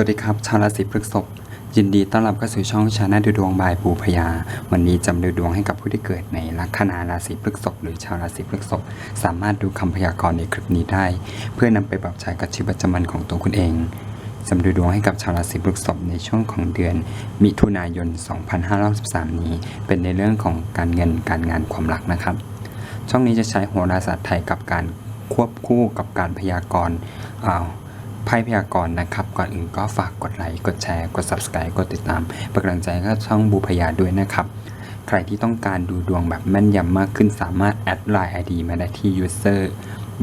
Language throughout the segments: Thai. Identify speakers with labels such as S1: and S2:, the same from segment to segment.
S1: วัสดีครับ ชาวราศีพฤษภยินดีต้อนรับเข้าสู่ช่องชาแนลดูดวงบายปูพยา วันนี้จำดูดวงให้กับผู้ที่เกิดในลัคนาราศีพฤษภหรือชาวราศีพฤษภสามารถดูคำพยากรณ์ในคลิปนี้ได้ เพื่อนำไปปรับใช้กับชีวิตประจำวันของตัวคุณเองจำดูดวงให้กับชาวราศีพฤษภในช่วงของเดือน มิถุนายน 2563 นี้ เป็นในเรื่องของการเงินการงานความรักนะครับ ช่องนี้จะใช้โหราศาสตร์ไทยกับการควบคู่กับการพยากรณ์อ่า ไพ่พยากรณ์นะครับ ก่อนอื่นก็ฝากกดไลค์ กดแชร์ กด subscribe กดติดตามเป็นกำลังใจให้กับช่องบูพยาด้วยนะครับ ใครที่ต้องการดูดวงแบบแม่นยำมากขึ้นสามารถแอดไลน์ ID มาได้ที่ user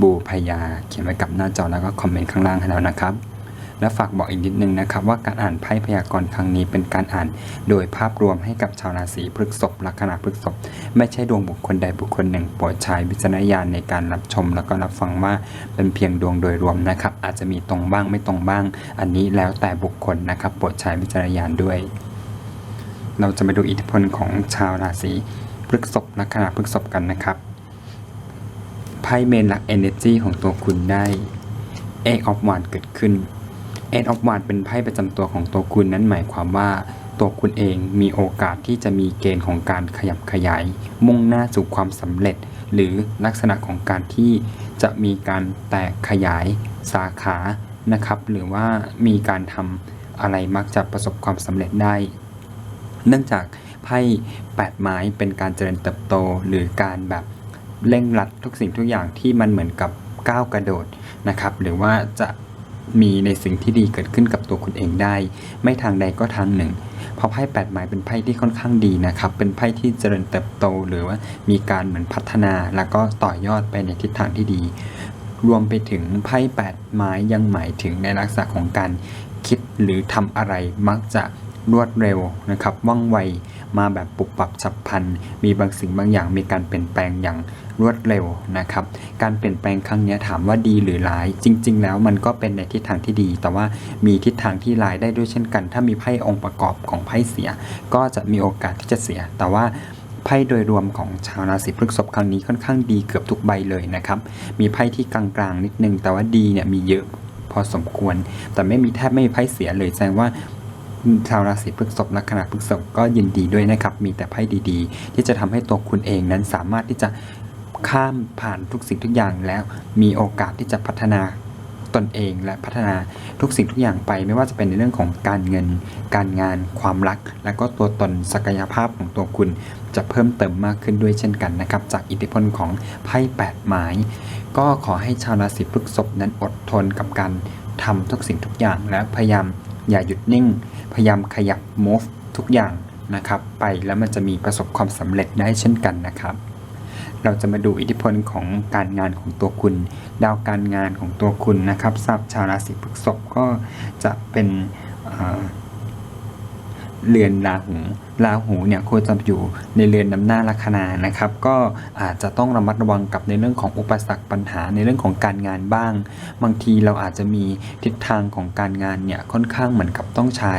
S1: บูพยา เขียนไว้กับหน้าจอแล้วก็คอมเมนต์ข้างล่างให้แล้วนะครับ และฝากบอกอีกนิดนึงนะครับว่าการอ่านไพ่พยากรณ์ครั้งนี้เป็นการอ่าน โดยภาพรวมให้กับชาวราศีพฤษภลัคนาพฤษภไม่ใช่ดวงบุคคลใดบุคคลหนึ่งโปรดใช้วิจารณญาณในการรับชม แล้วก็รับฟังว่าเป็นเพียงดวงโดยรวมนะครับ อาจจะมีตรงบ้างไม่ตรงบ้าง อันนี้แล้วแต่บุคคลนะครับโปรดใช้วิจารณญาณด้วย เราจะมาดูอิทธิพลของชาวราศีพฤษภลัคนาพฤษภกันนะครับไพ่เมนหลัก Energy ของตัวคุณได้ เอกออฟวานเกิดขึ้น เอ็ดออฟวานเป็นไพ่ประจำตัวของตัวคุณนั้นหมายความว่า ตัวคุณเองมีโอกาสที่จะมีเกณฑ์ของการขยับขยาย มุ่งหน้าสู่ความสำเร็จ หรือลักษณะของการที่จะมีการแตกขยายสาขานะครับ หรือว่ามีการทำอะไรมักจะประสบความสำเร็จได้ เนื่องจากไพ่แปดไม้เป็นการเจริญเติบโต หรือการแบบเร่งรัดทุกสิ่งทุกอย่างที่มันเหมือนกับก้าวกระโดดนะครับ หรือว่าจะ มีในสิ่งที่ดีเกิดขึ้นกับตัวคุณเองได้ ไม่ทางใดก็ทางหนึ่ง เพราะไพ่แปดไม้เป็นไพ่ที่ค่อนข้างดีนะครับ เป็นไพ่ที่เจริญเติบโตหรือว่ามีการเหมือนพัฒนาแล้วก็ต่อยอดไปในทิศทางที่ดี รวมไปถึงไพ่แปดไม้ยังหมายถึงในลักษณะของการคิดหรือทำอะไรมักจะรวดเร็วนะครับว่องไวมาแบบปุบปับฉับพลัน มีบางสิ่งบางอย่างมีการเปลี่ยนแปลงอย่าง รวดเร็วนะครับ การเปลี่ยนแปลงครั้งนี้ถามว่าดีหรือร้าย จริง ๆ แล้วมันก็เป็นในทิศทางที่ดี แต่ว่ามีทิศทางที่ร้ายได้ด้วยเช่นกัน ถ้ามีไพ่องค์ประกอบของไพ่เสีย ก็จะมีโอกาสที่จะเสีย แต่ว่าไพ่โดยรวมของชาวราศีพฤษภครั้งนี้ค่อนข้างดีเกือบทุกใบเลยนะครับ มีไพ่ที่กลางๆนิดนึง แต่ว่าดีเนี่ยมีเยอะพอสมควร แต่ไม่มีแทบไม่มีไพ่เสียเลยแสดงว่าชาวราศีพฤษภลัคนาพฤษภก็ยินดีด้วยนะครับ มีแต่ไพ่ดีๆ ที่จะทำให้ตัวคุณเองนั้นสามารถที่จะ ข้ามผ่านทุกสิ่งทุกอย่างแล้วมีโอกาสที่จะพัฒนาตนเองและพัฒนาทุกสิ่งทุกอย่างไป ไม่ว่าจะเป็นในเรื่องของการเงิน การงาน ความรัก และก็ตัวตนศักยภาพของตัวคุณ จะเพิ่มเติมมากขึ้นด้วยเช่นกันนะครับ จากอิทธิพลของไพ่แปดไม้ก็ขอให้ชาวราศีพฤษภนั้นอดทนกับการทำทุกสิ่งทุกอย่างและพยายามอย่าหยุดนิ่ง พยายามขยับ move ทุกอย่างนะครับ ไปแล้วมันจะมีประสบความสำเร็จได้เช่นกันนะครับ เราจะมาดูอิทธิพลของการงานของตัวคุณ ดาวการงานของตัวคุณนะครับทราบชาวราศีพฤษภก็จะเป็นเรือนราหูราหูเนี่ยโคจรอยู่ในเรือนนำหน้าลัคนานะครับ ก็อาจจะต้องระมัดระวังกับในเรื่องของอุปสรรคปัญหาในเรื่องของการงานบ้าง บางทีเราอาจจะมีทิศทางของการงานเนี่ยค่อนข้างเหมือนกับต้องใช้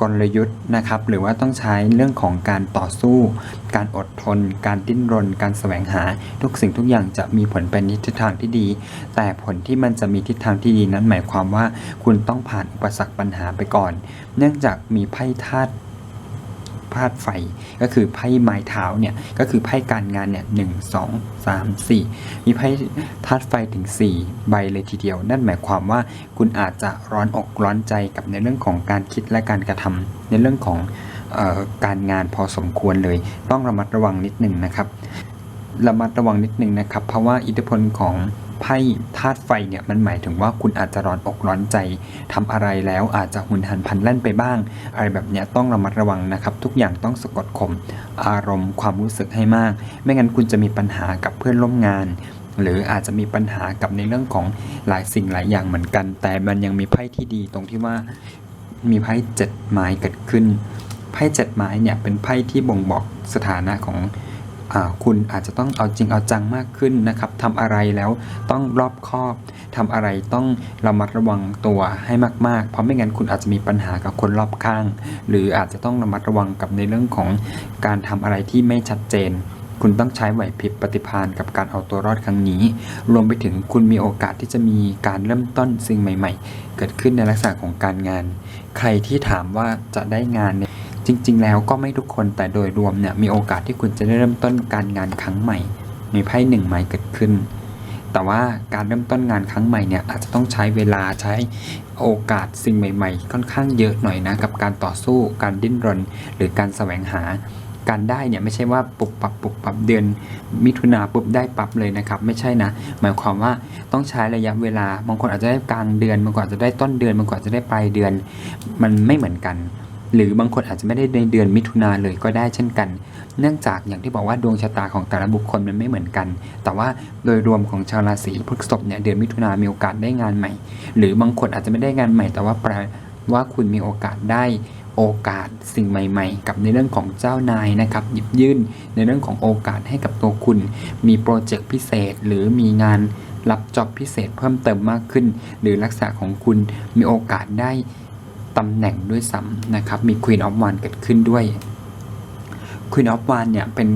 S1: กลยุทธ์นะครับ หรือว่าต้องใช้เรื่องของการต่อสู้ การอดทน การดิ้นรน การแสวงหา ทุกสิ่งทุกอย่างจะมีผลเป็นทิศทางที่ดี แต่ผลที่มันจะมีทิศทางที่ดีนั้นหมายความว่าคุณต้องผ่านอุปสรรคปัญหาไปก่อน เนื่องจากมีไพ่ธาตุ ธาตุไฟ ก็คือไพ่ไม้เท้าเนี่ยก็คือไพ่การงานเนี่ยหนึ่งสองสามสี่มีไพ่ธาตุไฟถึง 4 ใบเลยทีเดียว นั่นหมายความว่าคุณอาจจะร้อนอกร้อนใจกับในเรื่องของการคิดและการกระทำในเรื่องของออการงานพอสมควรเลย ต้องระมัดระวังนิดหนึ่งนะครับระมัดระวังนิดหนึ่งนะครับ เพราะว่าอิทธิพลของ ไพ่ธาตุไฟเนี่ยมันหมายถึงว่าคุณอาจจะร้อนอกร้อนใจทำอะไรแล้วอาจจะหุนหันพลันแล่นไปบ้าง อะไรแบบเนี้ยต้องระมัดระวังนะครับ ทุกอย่างต้องสะกดข่มอารมณ์ความรู้สึกให้มาก ไม่งั้นคุณจะมีปัญหากับเพื่อนร่วมงานหรืออาจจะมีปัญหากับในเรื่องของหลายสิ่งหลายอย่างเหมือนกัน แต่มันยังมีไพ่ที่ดีตรงที่ว่ามีไพ่เจ็ดไม้เกิดขึ้น ไพ่เจ็ดไม้เนี่ยเป็นไพ่ที่บ่งบอกสถานะของ คุณอาจจะต้องเอาจริงเอาจังมากขึ้นนะครับทำอะไรแล้วต้องรอบคอบทำอะไรต้องระมัดระวังตัวให้มาก ๆ เพราะไม่งั้นคุณอาจจะมีปัญหากับคนรอบข้าง หรืออาจจะต้องระมัดระวังกับในเรื่องของการทำอะไรที่ไม่ชัดเจน คุณต้องใช้ไหวพริบปฏิภาณกับการเอาตัวรอดครั้งนี้ รวมไปถึงคุณมีโอกาสที่จะมีการเริ่มต้นสิ่งใหม่ ๆ เกิดขึ้นในลักษณะของการงาน ใครที่ถามว่าจะได้งานเนี่ย จริง ๆ แล้วก็ไม่ทุกคนแต่โดยรวมเนี่ยมีโอกาสที่คุณจะได้เริ่มต้นการงานครั้งใหม่ มีไพ่หนึ่งไม้เกิดขึ้น แต่ว่าการเริ่มต้นงานครั้งใหม่เนี่ยอาจจะต้องใช้เวลาใช้โอกาสสิ่งใหม่ ๆ ค่อนข้างเยอะหน่อยนะกับการต่อสู้การดิ้นรน หรือการแสวงหาการได้เนี่ยไม่ใช่ว่าปุบปับปุบปับเดือน มิถุนาปุ๊บได้ปับเลยนะครับ ไม่ใช่นะ หมายความว่าต้องใช้ระยะเวลาบางคนอาจจะได้กลางเดือนบางคนอาจจะได้ต้นเดือนบางคนอาจจะได้ปลายเดือน มันไม่เหมือนกัน หรือบางคนอาจจะไม่ได้ในเดือนมิถุนาเลยก็ได้เช่นกัน เนื่องจากอย่างที่บอกว่าดวงชะตาของแต่ละบุคคลมันไม่เหมือนกัน แต่ว่าโดยรวมของชาวราศีพฤษภเนี่ยเดือนมิถุนามีโอกาสได้งานใหม่ หรือบางคนอาจจะไม่ได้งานใหม่ แต่ว่าแปลว่าคุณมีโอกาสได้โอกาสสิ่งใหม่ ๆ กับในเรื่องของเจ้านายนะครับหยิบยื่นในเรื่องของโอกาสให้กับตัวคุณ มีโปรเจกต์พิเศษ หรือมีงานรับจ็อบพิเศษเพิ่มเติมมากขึ้น หรือลักษณะของคุณมีโอกาสได้ ตำแหน่งด้วยซ้ำนะครับ มี Queen of Wands เกิดขึ้นด้วย Queen of Wands เนี่ยเป็น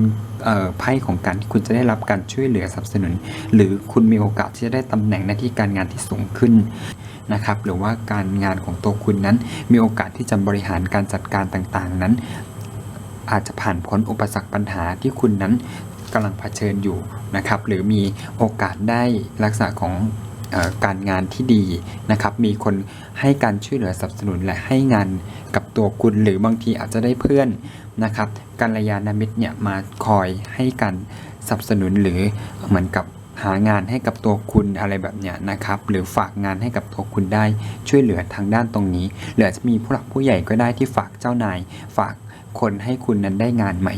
S1: ไพ่ของการที่คุณจะได้รับการช่วยเหลือสนับสนุน หรือคุณมีโอกาสที่จะได้ตำแหน่งหน้าที่การงานที่สูงขึ้นนะครับ หรือว่าการงานของตัวคุณนั้น มีโอกาสที่จะบริหารการจัดการต่างๆ นั้น อาจจะผ่านพ้นอุปสรรคปัญหาที่คุณนั้นกำลังเผชิญอยู่นะครับ หรือมีโอกาสได้ลักษณะของ การงานที่ดีนะครับ มีคนให้การช่วยเหลือสนับสนุนและให้งานกับตัวคุณ หรือบางทีอาจจะได้เพื่อนนะครับกัลยาณมิตรเนี่ยมาคอยให้การสนับสนุนหรือเหมือนกับหางานให้กับตัวคุณอะไรแบบเนี้ยนะครับ หรือฝากงานให้กับตัวคุณได้ช่วยเหลือทางด้านตรงนี้หรืออาจจะมีผู้หลักผู้ใหญ่ก็ได้ที่ฝากเจ้านาย ฝากคนให้คุณนั้นได้งานใหม่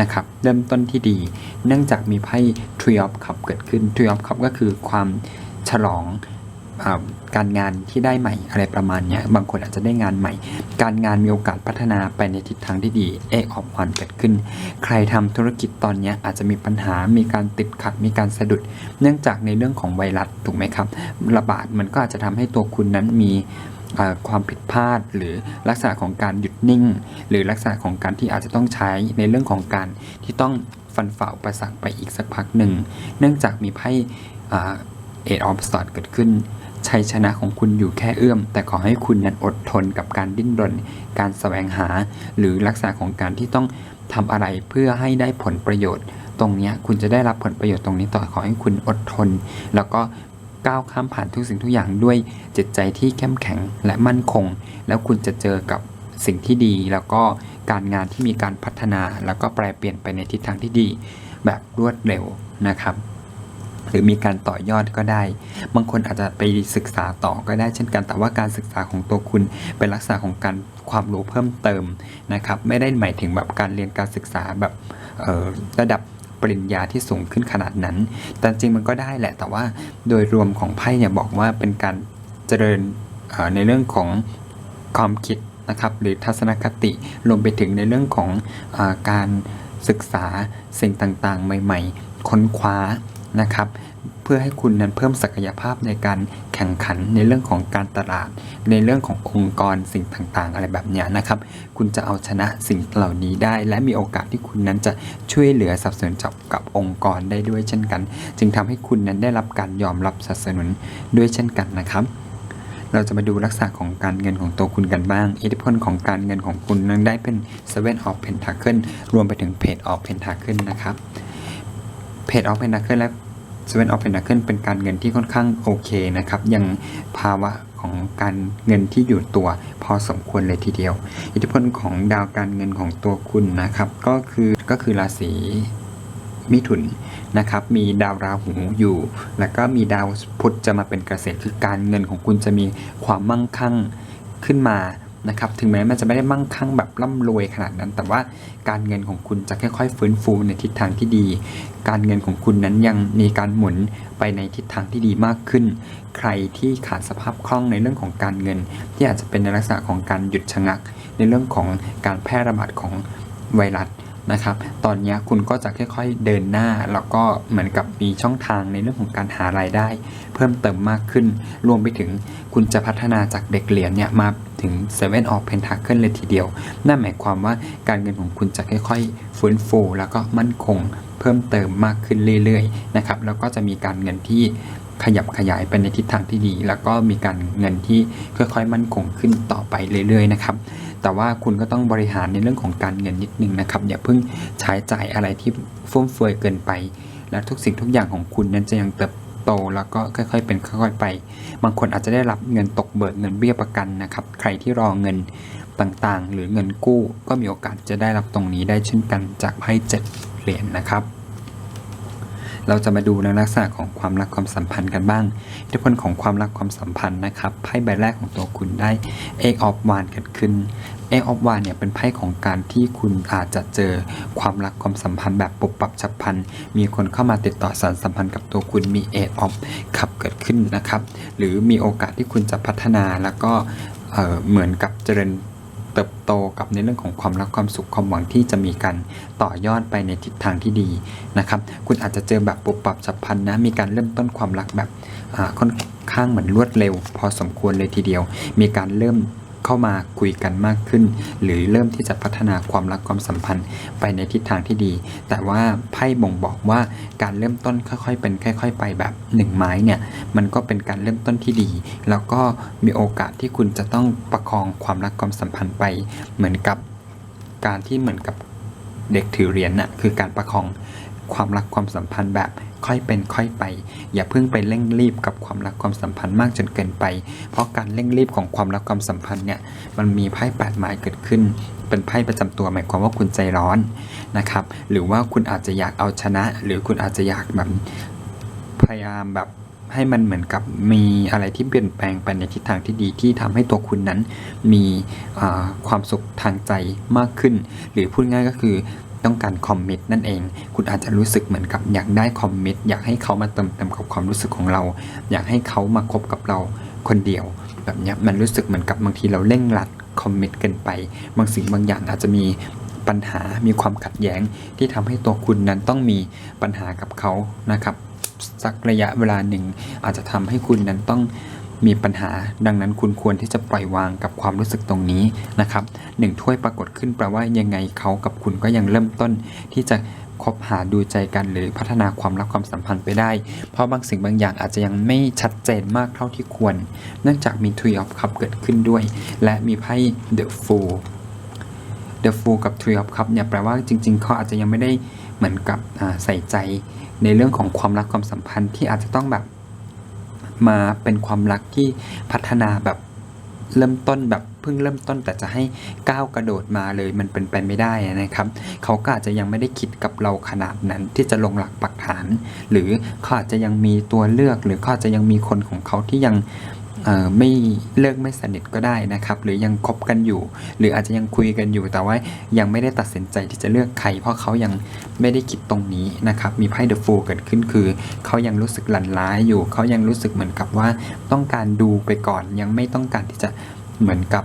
S1: นะครับเริ่มต้นที่ดี เนื่องจากมีไพ่ Tree of Cup เกิดขึ้น Tree of Cup ก็คือความ ฉลองอการงานที่ได้ใหม่อะไรประมาณเนี้ยบางคนอาจจะได้งานใหม่ การงานมีโอกาสพัฒนาไปในทิศทางที่ดีเอกออฟวันเกิดขึ้น ใครทำธุรกิจตอนเนี้ยอาจจะมีปัญหามีการติดขัดมีการสะดุด เนื่องจากในเรื่องของไวรัสถูกไหมครับ ระบาดมันก็อาจจะทำให้ตัวคุณนั้นมีความผิดพลาดหรือลักษณะของการหยุดนิ่ง หรือลักษณะของการที่อาจจะต้องใช้ในเรื่องของการที่ต้องฟันฝ่าอุปสรรคไปอีกสักพักหนึ่ง เนื่องจากมีไพ่ เอ็ดออฟสอดเกิดขึ้น ชัยชนะของคุณอยู่แค่เอื้อม แต่ขอให้คุณนั้นอดทนกับการดิ้นรน การแสวงหา หรือลักษณะของการที่ต้องทำอะไรเพื่อให้ได้ผลประโยชน์ ตรงนี้คุณจะได้รับผลประโยชน์ตรงนี้ต่อขอให้คุณอดทน แล้วก็ก้าวข้ามผ่านทุกสิ่งทุกอย่างด้วยจิตใจที่เข้มแข็งและมั่นคง แล้วคุณจะเจอกับสิ่งที่ดี แล้วก็การงานที่มีการพัฒนา แล้วก็แปลเปลี่ยนไปในทิศทางที่ดี แบบรวดเร็วนะครับ หรือมีการต่อยอดก็ได้ บางคนอาจจะไปศึกษาต่อก็ได้เช่นกัน แต่ว่าการศึกษาของตัวคุณเป็นลักษณะของการความรู้เพิ่มเติมนะครับ ไม่ได้หมายถึงแบบการเรียนการศึกษาแบบระดับปริญญาที่สูงขึ้นขนาดนั้น แต่จริงมันก็ได้แหละ แต่ว่าโดยรวมของไพ่เนี่ยบอกว่าเป็นการเจริญในเรื่องของความคิดนะครับหรือทัศนคติรวมไปถึงในเรื่องของอการศึกษาสิ่งต่างๆ ใหม่ ๆ ค้นคว้า นะครับ เพื่อให้คุณนั้นเพิ่มศักยภาพในการแข่งขันในเรื่องของการตลาด ในเรื่องขององค์กรสิ่งต่างๆ อะไรแบบนี้นะครับ คุณจะเอาชนะสิ่งเหล่านี้ได้ และมีโอกาสที่คุณนั้นจะช่วยเหลือสนับสนุนจับกับองค์กรได้ด้วยเช่นกัน จึงทำให้คุณนั้นได้รับการยอมรับสนับสนุนด้วยเช่นกันนะครับเราจะมาดูลักษณะของการเงินของตัวคุณกันบ้าง อิทธิพลของการเงินของคุณนั้นได้เป็น Seven of Pentacle รวมไปถึง Page of Pentacle นะครับ Page of Pentacle และ Seven of Pentacle เป็นการเงินที่ค่อนข้างโอเคนะครับยังภาวะของการเงินที่อยู่ตัวพอสมควรเลยทีเดียว อิทธิพลของดาวการเงินของตัวคุณนะครับ ก็คือก็คือราศีมิถุนนะครับมีดาวราหูอยู่ แล้วก็มีดาวพุธจะมาเป็นเกษตรคือการเงินของคุณจะมีความมั่งคั่งขึ้นมา นะครับถึงแม้มันจะไม่ได้มั่งคั่งแบบร่ำรวยขนาดนั้น แต่ว่าการเงินของคุณจะค่อยๆ ฟื้นฟูในทิศทางที่ดี การเงินของคุณนั้นยังมีการหมุนไปในทิศทางที่ดีมากขึ้น ใครที่ขาดสภาพคล่องในเรื่องของการเงิน ที่อาจจะเป็นในลักษณะของการหยุดชะงัก ในเรื่องของการแพร่ระบาดของไวรัส นะครับ ตอนนี้คุณก็จะค่อยๆเดินหน้า แล้วก็เหมือนกับมีช่องทางในเรื่องของการหารายได้ เพิ่มเติมมากขึ้น รวมไปถึงคุณจะพัฒนาจากเด็กเหรียญเนี่ยมาถึง Seven of Pentacle เลยทีเดียว นั่นหมายความว่าการเงินของคุณจะค่อยๆฟื้นฟูแล้วก็มั่นคงเพิ่มเติมมากขึ้นเรื่อยๆนะครับ แล้วก็จะมีการเงินที่ขยับขยายไปในทิศทางที่ดี แล้วก็มีการเงินที่ค่อยๆ มั่นคงขึ้นต่อไปเรื่อยๆนะครับ แต่ว่าคุณก็ต้องบริหารในเรื่องของการเงินนิดนึงนะครับอย่าเพิ่งใช้จ่ายอะไรที่ฟุ่มเฟือยเกินไป และทุกสิ่งทุกอย่างของคุณนั้นจะยังเติบโตแล้วก็ค่อยๆ เป็นค่อยๆไป บางคนอาจจะได้รับเงินตกเบิกเงินเบี้ยประกันนะครับ ใครที่รอเงินต่างๆ หรือเงินกู้ก็มีโอกาสจะได้รับตรงนี้ได้เช่นกันจากไพ่เจ็ดเหรียญนะครับ เราจะมาดูในลักษณะของความรักความสัมพันธ์กันบ้างอิทธิพลของความรักความสัมพันธ์นะครับไพ่ใบแรกของตัวคุณได้ Eight of Wands เกิดขึ้น Eight of Wands เนี่ยเป็นไพ่ของการที่คุณอาจจะเจอความรักความสัมพันธ์แบบปุบปับฉับพลัน มีคนเข้ามาติดต่อสารสัมพันธ์กับตัวคุณมี Eight of Cup เกิดขึ้นนะครับ หรือมีโอกาสที่คุณจะพัฒนาแล้วก็เเหมือนกับเจริญ เติบโตกับในเรื่องของความรักความสุขความหวังที่จะมีการต่อยอดไปในทิศทางที่ดีนะครับคุณอาจจะเจอแบบปุบปับฉับพลันนะมีการเริ่มต้นความรักแบบค่อนข้างเหมือนรวดเร็ว พอสมควรเลยทีเดียว มีการเริ่ม เข้ามาคุยกันมากขึ้น หรือเริ่มที่จะพัฒนาความรักความสัมพันธ์ไปในทิศทางที่ดี แต่ว่าไพ่บ่งบอกว่าการเริ่มต้นค่อยๆเป็นค่อยๆไปแบบหนึ่งไม้เนี่ยมันก็เป็นการเริ่มต้นที่ดี แล้วก็มีโอกาสที่คุณจะต้องประคองความรักความสัมพันธ์ไป เหมือนกับการที่เหมือนกับเด็กถือเหรียญน่ะคือการประคอง ความรักความสัมพันธ์แบบค่อยเป็นค่อยไป อย่าเพิ่งไปเร่งรีบกับความรักความสัมพันธ์มากจนเกินไป เพราะการเร่งรีบของความรักความสัมพันธ์เนี่ยมันมีไพ่แปดไม้เกิดขึ้น เป็นไพ่ประจำตัวหมายความว่าคุณใจร้อนนะครับ หรือว่าคุณอาจจะอยากเอาชนะ หรือคุณอาจจะอยากแบบพยายามแบบให้มันเหมือนกับมีอะไรที่เปลี่ยนแปลงไปในทิศทางที่ดีที่ทำให้ตัวคุณนั้นมีความสุขทางใจมากขึ้น หรือพูดง่ายก็คือ ต้องการคอมมิตนั่นเอง คุณอาจจะรู้สึกเหมือนกับอยากได้คอมมิตอยากให้เขามาเติมเต็มกับความรู้สึกของเรา อยากให้เขามาคบกับเราคนเดียว แบบนี้มันรู้สึกเหมือนกับบางทีเราเร่งรัดคอมมิตเกินไป บางสิ่งบางอย่างอาจจะมีปัญหามีความขัดแย้งที่ทำให้ตัวคุณนั้นต้องมีปัญหากับเขานะครับสักระยะเวลาหนึ่งอาจจะทำให้คุณนั้นต้อง มีปัญหา ดังนั้นคุณควรที่จะปล่อยวางกับความรู้สึกตรงนี้นะครับหนึ่งถ้วยปรากฏขึ้นแปลว่ายังไงเขากับคุณก็ยังเริ่มต้นที่จะคบหาดูใจกันหรือพัฒนาความรักความสัมพันธ์ไปได้ เพราะบางสิ่งบางอย่างอาจจะยังไม่ชัดเจนมากเท่าที่ควร เนื่องจากมี Tree of Cup เกิดขึ้นด้วย และมีไพ่ The Fool The Fool กับ Tree of Cup เนี่ยแปลว่าจริงๆเขาอาจจะยังไม่ได้เหมือนกับใส่ใจในเรื่องของความรักความสัมพันธ์ที่อาจจะต้องแบบ มาเป็นความรักที่พัฒนาแบบเริ่มต้นแบบเพิ่งเริ่มต้นแต่จะให้ก้าวกระโดดมาเลยมันเป็นไปไม่ได้นะครับ เขาก็อาจจะยังไม่ได้คิดกับเราขนาดนั้นที่จะลงหลักปักฐาน หรือเขาอาจจะยังมีตัวเลือกหรือเขาอาจจะยังมีคนของเขาที่ยัง ไม่เลิกไม่สนิทก็ได้นะครับ หรือยังคบกันอยู่ หรืออาจจะยังคุยกันอยู่ แต่ว่ายังไม่ได้ตัดสินใจที่จะเลือกใคร เพราะเขายังไม่ได้คิดตรงนี้นะครับ มีไพ่เดอะฟูเกิดขึ้นคือ เขายังรู้สึกหลั่นล้าอยู่ เขายังรู้สึกเหมือนกับว่าต้องการดูไปก่อน ยังไม่ต้องการที่จะเหมือนกับ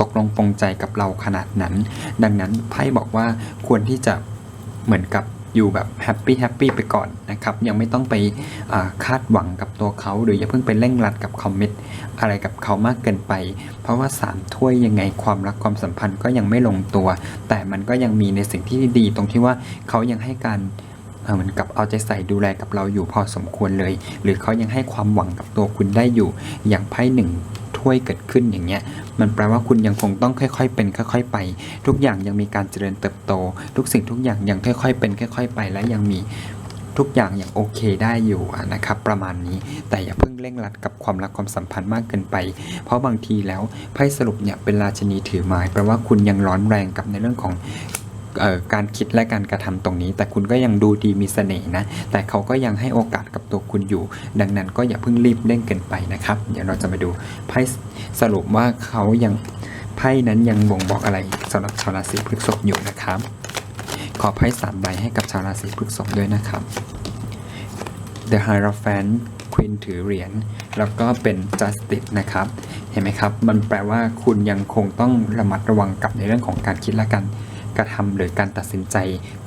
S1: ตกลงปรงใจกับเราขนาดนั้น ดังนั้นไพ่บอกว่าควรที่จะเหมือนกับ อยู่แบบแฮปปี้แฮปปี้ไปก่อนนะครับ ยังไม่ต้องไปคาดหวังกับตัวเขา หรืออย่าเพิ่งไปเร่งรัดกับคอมมิตอะไรกับเขามากเกินไป เพราะว่าสามถ้วยยังไงความรักความสัมพันธ์ก็ยังไม่ลงตัว แต่มันก็ยังมีในสิ่งที่ดีตรงที่ว่าเขายังให้การเหมือนกับเอาใจใส่ดูแลกับเราอยู่พอสมควรเลย หรือเขายังให้ความหวังกับตัวคุณได้อยู่อย่างไพ่หนึ่ง ถ้วยเกิดขึ้นอย่างเงี้ย มันแปลว่าคุณยังคงต้องค่อย ๆ เป็นค่อย ๆ ไป ทุกอย่างยังมีการเจริญเติบโต ทุกสิ่งทุกอย่างยังค่อย ๆ เป็นค่อย ๆ ไปและยังมีทุกอย่างอย่างโอเคได้อยู่นะครับประมาณนี้แต่อย่าเพิ่งเร่งรัดกับความรักความสัมพันธ์มากเกินไป เพราะบางทีแล้วไพ่สรุปเนี่ยเป็นราชนีถือไม้แปลว่าคุณยังร้อนแรงกับในเรื่องของ การคิดและการกระทำตรงนี้ แต่คุณก็ยังดูดีมีเสน่ห์นะ แต่เขาก็ยังให้โอกาสกับตัวคุณอยู่ ดังนั้นก็อย่าเพิ่งรีบเร่งเกินไปนะครับ เดี๋ยวเราจะมาดูไพ่สรุปว่าเขายังไพ่นั้นยังบ่งบอกอะไรสำหรับชาวราศีพฤษภอยู่นะครับ ขอไพ่สามใบให้กับชาวราศีพฤษภด้วยนะครับ The Hierophant Queen ถือเหรียญแล้วก็เป็น Justice นะครับ เห็นไหมครับ มันแปลว่าคุณยังคงต้องระมัดระวังกับในเรื่องของการคิดและกา รกระทำหรือการตัดสินใจ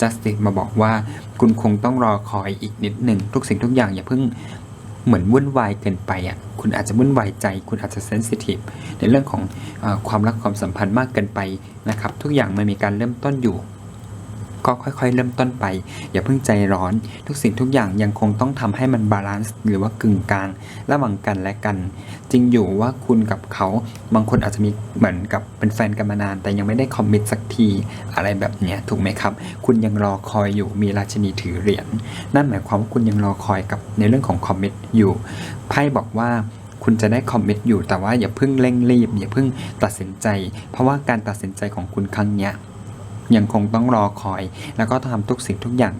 S1: justice มาบอกว่า คุณคงต้องรอคอยอีกนิดหนึ่งทุกสิ่งทุกอย่างอย่าเพิ่งเหมือนวุ่นวายเกินไปอะคุณอาจจะวุ่นวายใจ คุณอาจจะเซนซิทีฟในเรื่องของอความรักความสัมพันธ์มากเกินไปนะครับ ทุกอย่างมันมีการเริ่มต้นอยู่ ก็ค่อยๆ เริ่มต้นไป อย่าเพิ่งใจร้อน ทุกสิ่งทุกอย่างยังคงต้องทำให้มันบาลานซ์หรือว่ากึ่งกลางระหว่างกันและกัน จริงอยู่ว่าคุณกับเขาบางคนอาจจะมีเหมือนกับเป็นแฟนกันมานาน แต่ยังไม่ได้คอมมิตสักทีอะไรแบบนี้ถูกไหมครับ คุณยังรอคอยอยู่มีราชินีถือเหรียญนั่นหมายความว่าคุณยังรอคอยกับในเรื่องของคอมมิตอยู่ไพ่บอกว่าคุณจะได้คอมมิตอยู่แต่ว่าอย่าเพิ่งเร่งรีบอย่าเพิ่งตัดสินใจ เพราะว่าการตัดสินใจของคุณครั้งเนี้ย ยังคงต้องรอคอย แล้วก็ทำทุกสิ่งทุกอย่าง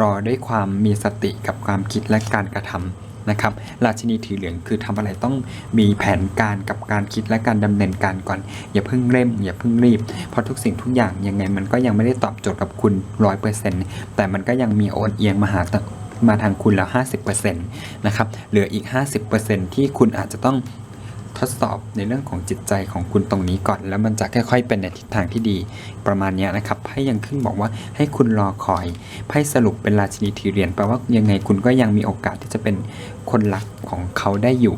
S1: รอด้วยความมีสติกับความคิดและการกระทำนะครับ ราชินีถือเหลืองคือทำอะไรต้องมีแผนการกับการคิดและการดำเนินการก่อน อย่าเพิ่งเร่งอย่าเพิ่งรีบ เพราะทุกสิ่งทุกอย่างยังไงมันก็ยังไม่ได้ตอบโจทย์กับคุณร้อยเปอร์เซ็นต์แต่มันก็ยังมีโอนเอียงมาหามาทางคุณแล้ว 50%นะครับ เหลืออีก 50%ที่คุณอาจจะต้อง ทดสอบในเรื่องของจิตใจของคุณตรงนี้ก่อน แล้วมันจะค่อยๆเป็นในทิศทางที่ดีประมาณนี้นะครับไพ่ยังขึ้นบอกว่าให้คุณรอคอยไพ่สรุปเป็นราชินีทีเรียนแปลว่ายังไงคุณก็ยังมีโอกาสที่จะเป็นคนรักของเขาได้อยู่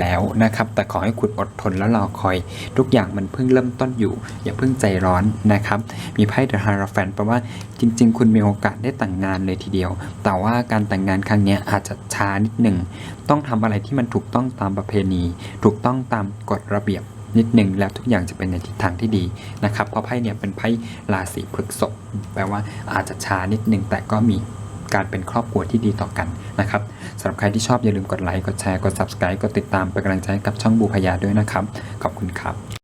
S1: แล้วนะครับ แต่ขอให้คุณอดทนแล้วรอคอย ทุกอย่างมันเพิ่งเริ่มต้นอยู่ อย่าเพิ่งใจร้อนนะครับ มีไพ่เดอะฮาราแฟนแปลว่าจริง ๆ คุณมีโอกาสได้แต่งงานเลยทีเดียว แต่ว่าการแต่งงานครั้งนี้อาจจะช้านิดหนึ่ง ต้องทำอะไรที่มันถูกต้องตามประเพณี ถูกต้องตามกฎระเบียบนิดหนึ่งแล้วทุกอย่างจะเป็นในทิศทางที่ดีนะครับ เพราะไพ่เนี่ยเป็นไพ่ราศีพฤษภแปลว่าอาจจะช้านิดหนึ่งแต่ก็มี การเป็นครอบครัวที่ดีต่อกันนะครับสำหรับใครที่ชอบอย่าลืมกดไลค์กดแชร์กด subscribe กดติดตามเป็นกำลังใจให้กับช่องบูพยาด้วยนะครับ ขอบคุณครับ